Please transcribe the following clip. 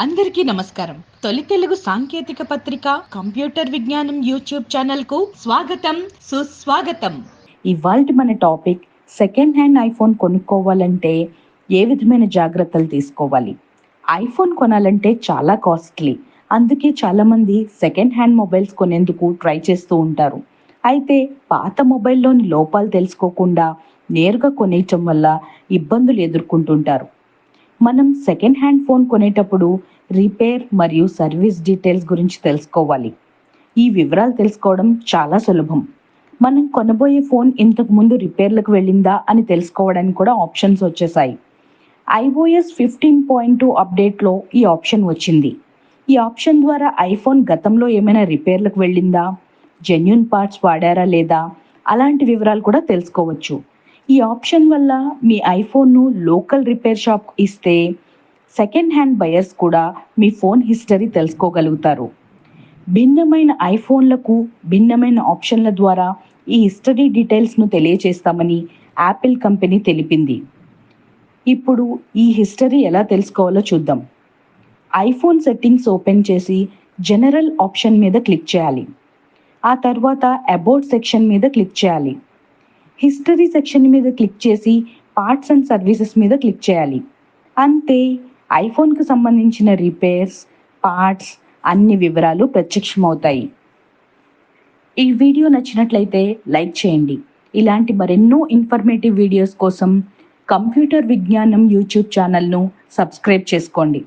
అందరికీ నమస్కారం. తొలి తెలుగు సాంకేతిక పత్రిక కంప్యూటర్ విజ్ఞానం యూట్యూబ్ ఛానల్కు స్వాగతం సుస్వాగతం. ఇవాళ మన టాపిక్ సెకండ్ హ్యాండ్ ఐఫోన్ కొనుక్కోవాలంటే ఏ విధమైన జాగ్రత్తలు తీసుకోవాలి? ఐఫోన్ కొనాలంటే చాలా కాస్ట్లీ. అందుకే చాలామంది సెకండ్ హ్యాండ్ మొబైల్స్ కొనేందుకు ట్రై చేస్తూ ఉంటారు. అయితే పాత మొబైల్లోని లోపాలు తెలుసుకోకుండా నేరుగా కొనేయటం వల్ల ఇబ్బందులు ఎదుర్కొంటుంటారు. మనం సెకండ్ హ్యాండ్ ఫోన్ కొనేటప్పుడు రిపేర్ మరియు సర్వీస్ డీటెయిల్స్ గురించి తెలుసుకోవాలి. ఈ వివరాలు తెలుసుకోవడం చాలా సులభం. మనం కొనబోయే ఫోన్ ఇంతకు ముందు రిపేర్లకు వెళ్ళిందా అని తెలుసుకోవడానికి కూడా ఆప్షన్స్ వచ్చేసాయి. ఐఓఎస్ ఫిఫ్టీన్ పాయింట్ టూ అప్డేట్లో ఈ ఆప్షన్ వచ్చింది. ఈ ఆప్షన్ ద్వారా ఐఫోన్ గతంలో ఏమైనా రిపేర్లకు వెళ్ళిందా? జెన్యున్ పార్ట్స్ వాడారా లేదా? అలాంటి వివరాలు కూడా తెలుసుకోవచ్చు. ఈ ఆప్షన్ వల్ల మీ ఐఫోన్ను లోకల్ రిపేర్ షాప్ ఇస్తే సెకండ్ హ్యాండ్ బయర్స్ కూడా మీ ఫోన్ హిస్టరీ తెలుసుకోగలుగుతారు. భిన్నమైన ఐఫోన్లకు భిన్నమైన ఆప్షన్ల ద్వారా ఈ హిస్టరీ డీటెయిల్స్ను తెలియజేస్తామని యాపిల్ కంపెనీ తెలిపింది. ఇప్పుడు ఈ హిస్టరీ ఎలా తెలుసుకోవాలో చూద్దాం. ఐఫోన్ సెట్టింగ్స్ ఓపెన్ చేసి జనరల్ ఆప్షన్ మీద క్లిక్ చేయాలి. ఆ తర్వాత అబౌట్ సెక్షన్ మీద క్లిక్ చేయాలి. హిస్టరీ సెక్షన్ మీద క్లిక్ చేసి పార్ట్స్ అండ్ సర్వీసెస్ మీద క్లిక్ చేయాలి. అంతే ఐఫోన్కి సంబంధించిన రిపేర్స్ పార్ట్స్ అన్ని వివరాలు ప్రత్యక్షమవుతాయి. ఈ వీడియో నచ్చినట్లయితే లైక్ చేయండి. ఇలాంటి మరెన్నో ఇన్ఫర్మేటివ్ వీడియోస్ కోసం కంప్యూటర్ విజ్ఞానం యూట్యూబ్ ఛానల్ను సబ్స్క్రైబ్ చేసుకోండి.